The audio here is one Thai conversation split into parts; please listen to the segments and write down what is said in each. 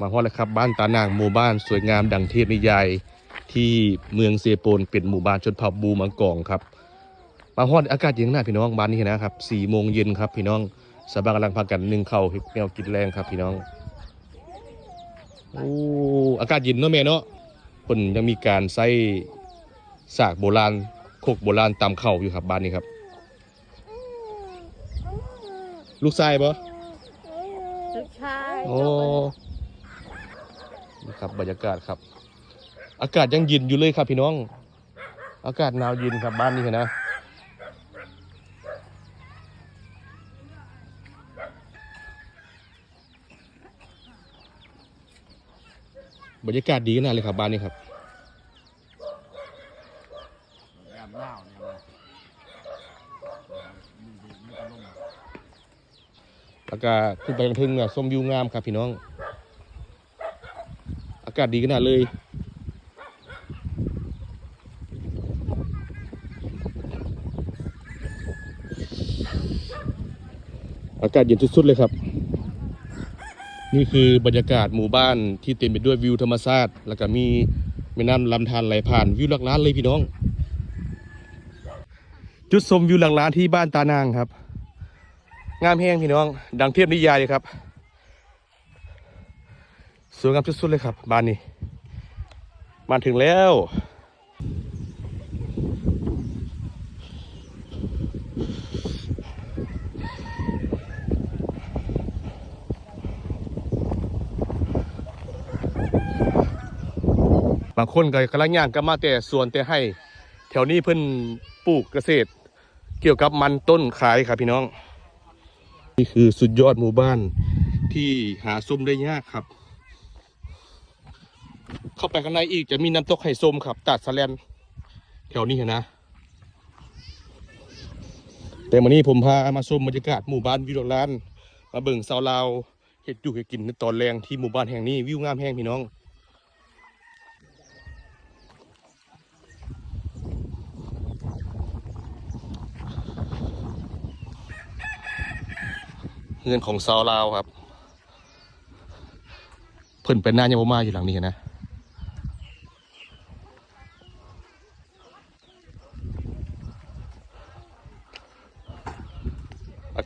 มาฮอดแล้วครับบ้านตานางหมู่บ้านสวยงามดังเทพนิยายที่เมืองเซโปนเป็นหมู่บ้านชนเผ่าบูมังกองครับ มาฮอดอากาศเย็นขนาดพี่น้องบ้านนี้นะครับสี่โมงเย็นครับพี่น้องสาวบ้านกำลังพากันนึ่งข้าวเฮ็ดแนวกินแรงครับพี่น้องโอ้อากาศเย็นเนาะแม่เนาะคนยังมีการใช้สากโบราณโคกโบราณตามเข้าวอยู่ครับบ้านนี้ครับ ลูกชายปะลูกชายโอ้นี่ ครับบรรยากาศครับ อากาศยังเย็นอยู่เลยครับพี่น้อง อากาศหนาวเย็นครับบ้านนี้นะบรรยากาศดีขนาดเลยครับบ้านนี้ครับยามเล่าเนี่ยว่ามีดีมีอารมณ์แล้วก็ขึ้นไปทึงเนี่ยส้มวิวงามครับพี่น้องากาศดีขนาดเลยอากาศเย็นสุดๆเลยครับ นี่คือบรรยากาศหมู่บ้านที่เต็มไปด้วยวิวธรรมชาติ แล้วก็มีแม่น้ำลำธารไหลผ่านวิวหลักล้านเลยพี่น้อง จุดชมวิวหลักล้านที่บ้านตานางครับ งามแห้งพี่น้อง ดังเทียบนิยายเลยครับ สวยงามสุดๆเลยครับ บ้านนี้ มาถึงแล้ว บางคนก็กำลังย่างก็มาแต่สวนแต่ให้ แถวนี้เพิ่นปลูกเกษตร เกี่ยวกับมันต้นขายครับพี่น้อง นี่คือสุดยอดหมู่บ้านที่หาส้มได้ยากครับ เข้าไปข้างในอีกจะมีน้ำตกไห่ส้มครับตัดสแลนแถวนี้เห็นนะ แต่วันนี้ผมพามาชมบรรยากาศหมู่บ้านวิวร้านมาเบิ่งสาวลาวเห็ดอยู่เห็ดกินในตอนแรงที่หมู่บ้านแห่งนี้วิวงามแห่งพี่น้องเงินของซาวลาวครับ เพิ่นเป็นหน้ายังมาอยู่หลังนี้นะ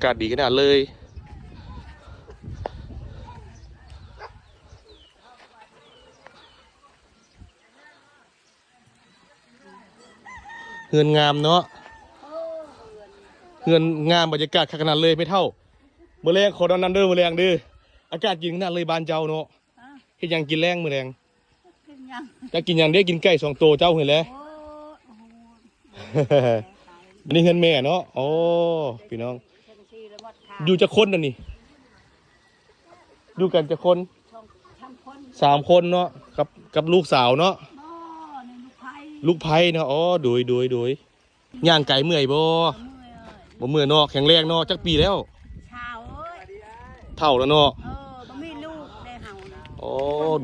ากาศดีขนาดเลยเฮือนงามเนาะเฮือนงามบรรยากาศขนาดเลยไม่เท่ามื่อแรงขอดอนนันเดอร์มื่อแรงเดื้ออากาศเย็นขนาดเลยบานเจ้าเนาะเฮ็ดหยังกินแรงมื่อแรงกินยังจะกินหยังได้กินไก่สองตัวเจ้าเห็นแล้วโอ้โอ้โหอันนี้เงินแม่เนาะโอ้พี่น้อง อยู่จะคนนั่นนี่ อยู่กันจะคนช่องทำคนสามคนเนาะกับกับลูกสาวเนาะหม้อในลูกไผ่ลูกไผ่เนาะอ๋อโดยโดยโดยย่างไก่เมื่อยบ่เมื่อยเอ้ยบ่เมื่อยเนาะแข็งแรงเนาะจักปีแล้วชาวเอ้ยเท่าแล้วเนาะเออบ่มีลูกได้เฮานะอ๋อ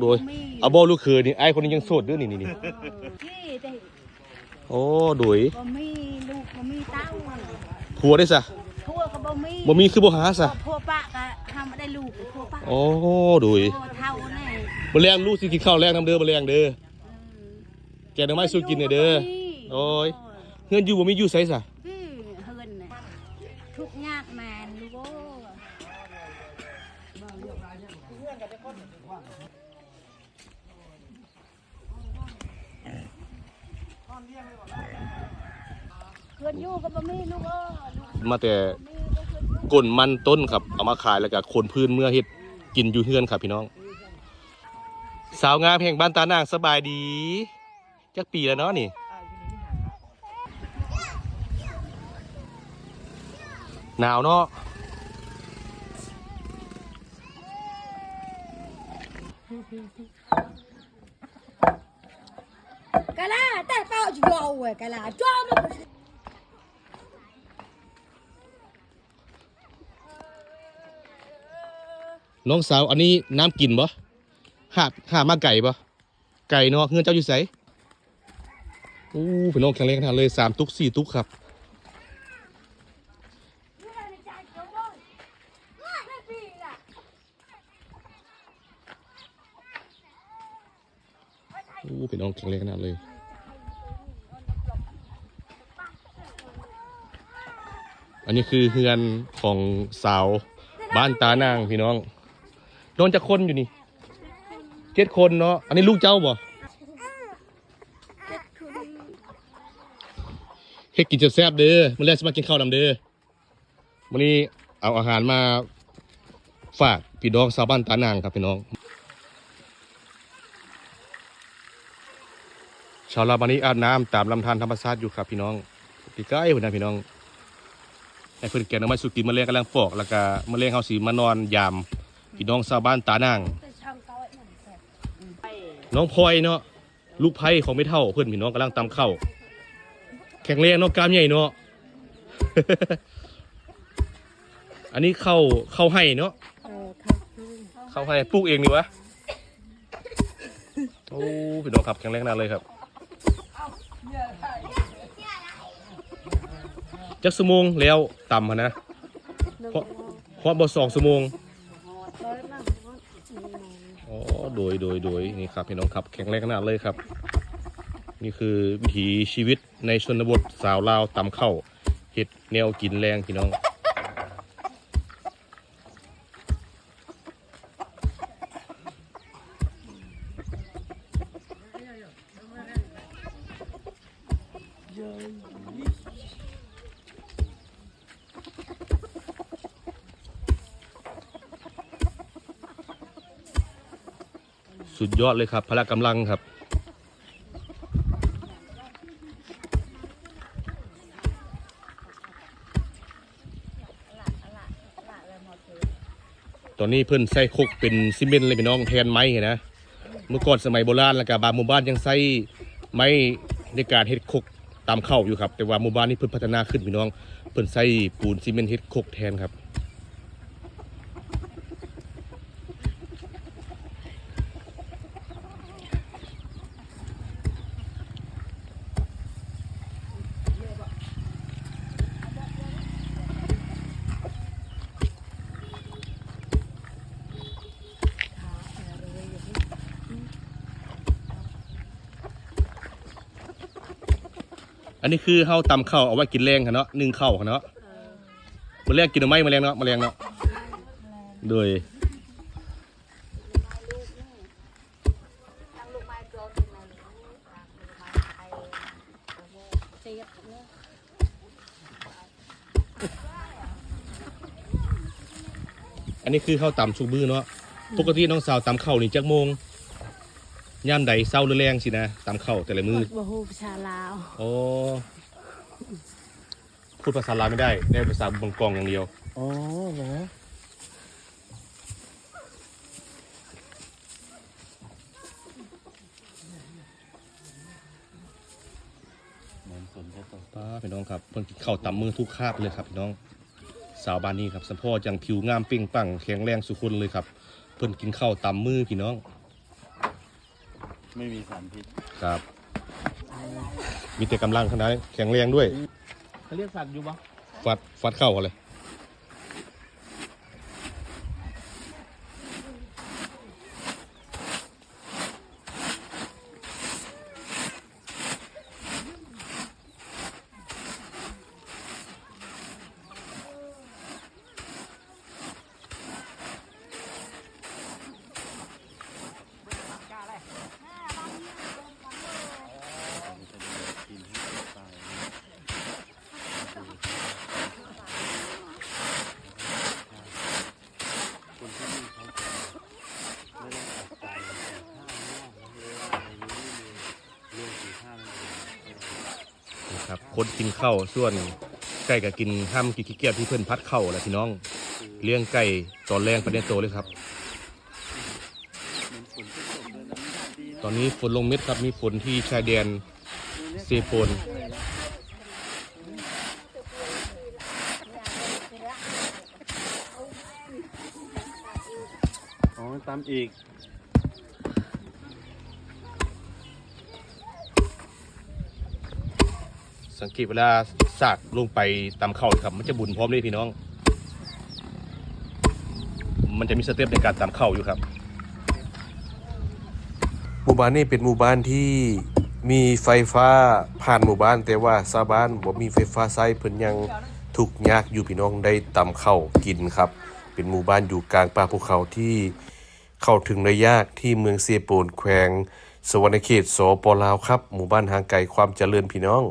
โดยบ่มีเอาบ่ลูกเขยนี่ไอ้คนนี้ยังโสดเด้อนี่นี่นี่เออที่ได้ โอ้โดยบ่มีลูกบ่มีเต้าผัวได้ซะทั่วก็บ่มีบ่มีคือบ่หาซะทั่วปะก็ทำบ่ได้ลูกทั่วปะโอ้โดยโอ้เท่าแน่บ่แรงลูกสิกินข้าวแรงน้ำเด้อบ่แรงเด้อเออแกงหน่อไม้สู้กินหน่อยเด้อโอ้ยเฮือนอยู่บ่มีอยู่ไสซะพี่เฮือนน่ะทุกข์ยากแมนลูกโอ้ เพื่อนอยู่กับบ่มีลูกเอ้ยลูกมาแต่บ่มีก็เพื่อนอยู่ก้นมันต้นครับ เอามาขายแล้วก็คนพื้นเมื่อเฮ็ดกินอยู่เฮือนครับพี่น้อง สาวงามแห่งบ้านตานางสบายดีจักปีแล้วเนาะนี่ หนาวเนาะ กะลาแต่เป้าจะโยเว้ยกะลาจ้อมันน้องสาว อันนี้น้ำกินบ่หาบหามาไก่บ่ไก่เนาะเฮือนเจ้าอยู่ไสอู้พี่น้องแข็งแรงขนางเลยสามตุกสี่ตุกครับ โอ้พี่น้องแข็งแรงขนาดเลยอันนี้คือเฮือนของสาวบ้านตานางพี่น้อง โดนจะคนอยู่นี่เจ็ดคนเนาะอันนี้ลูกเจ้าบ่เฮ็ดกินแซ่บๆเด้อมื้อแรกสิมากินข้าวนำเด้อวันนี้เอาอาหารมาฝากพี่น้องชาวบ้านตานางครับพี่น้อง ชาวลาววันนี้อาบน้ำตามลำธารธรรมชาติอยู่ครับพี่น้องพี่ใกล้พุ่นนะพี่น้องให้เพิ่นแกงเอาไม้สุกินมะเร็งกำลังปอกแล้วก็มะเร็งเฮาสิมานอนยามพี่น้องชาวบ้านตานางน้องพลอยเนาะลูกไผ่ของไม่เท่าเพื่อนพี่น้องกำลังตำข้าวแข็งแรงเนาะกล้ามใหญ่เนาะอันนี้เข้าเข้าให้เนาะเข้าให้ปลูกเองนี่วะโอ้พี่น้องครับแข็งแรงขนาดเลยครับ จักสมงแล้วต่ำหั้นนะเพราะเพราะบ่สองสมงอ๋อโดยโดยโดยนี่ครับพี่น้องครับแข็งแรงขนาดเลยครับ นี่คือวิถีชีวิตในชนบทสาวลาวตำเข้าวเห็ดแนวกินแรงพี่น้อง สุดยอดเลยครับ พละกำลังครับ ตอนนี้เพิ่อนใส่คุกเป็นซีเมนต์เลยพี่น้องแทนไม้เห็นนะ เมื่อก่อนสมัยโบราณแล้วก็บางหมู่บ้านยังใส่ไม้ในการเฮ็ดคุกตามเข้าอยู่ครับ แต่ว่าหมู่บ้านนี้เพิ่นพัฒนาขึ้นพี่น้อง เพิ่นใส่ปูนซีเมนต์เฮ็ดคุกแทนครับ นนี้คือเฮาตำข้าวเอาไว้กินแรงค่ะเนาะนึ่งข้าวค่ะเนาะมาแรงกินหน่อไม้มาแรงเนาะมาแรงเนาะโดยอันนี้คือข้าวตำชุบมือเนาะปกติน้องสาวตำข้าวนี่จักโมง ย่ามใดเศร้าหรือแรงสินะตำข้าวแต่ละมือบ่ฮู้ภาษาลาวโอ้พูดภาษาลาวไม่ได้ได้ภาษาบงกองอย่างเดียวอ๋อเหรอเหมือนฝนจะตกป้าพี่น้องครับเพิ่นกินข้าวตำมือทุกคาบเลยครับพี่น้องสาวบ้านนี้ครับสมพ่อจังผิวงามเปร่งปลั่งแข็งแรงสุคนเลยครับ เพิ่นกินข้าวตำมือพี่น้อง ไม่มีสารพิษครับ มีแต่กำลังขนาดแข็งแรงด้วยเขาเรียกสัตว์อยู่ปะฟัดฟัดเข้ากันเลย ครับคนกินข้าวส่วนไก่ก็กินห้ามกินขี้เกียจที่เพิ่นพัดเข้าแหละพี่น้องเลี้ยงไก่ตอนแรงประเด็นโตเลยครับ ตอนนี้ฝนลงเม็ดครับมีฝนที่ชายแดนเซโปนอ๋อตามอีก สังเกตเวลาสากลงไปตามเข่าครับ มันจะบุญพร้อมเลยพี่น้อง มันจะมีสเต็ปในการตามเข่าอยู่ครับ หมู่บ้านนี้เป็นหมู่บ้านที่มีไฟฟ้าผ่านหมู่บ้าน แต่ว่าชาวบ้านบ่มีไฟฟ้าใช้เพิ่นยังทุกยากอยู่พี่น้องได้ตำข้ากินครับ เป็นหมู่บ้านอยู่กลางป่าภูเขาที่เข้าถึงได้ยากที่เมืองเซโปนแขวงสวรรณเขตสปลาวครับ หมู่บ้านห่างไกลความเจริญพี่น้อง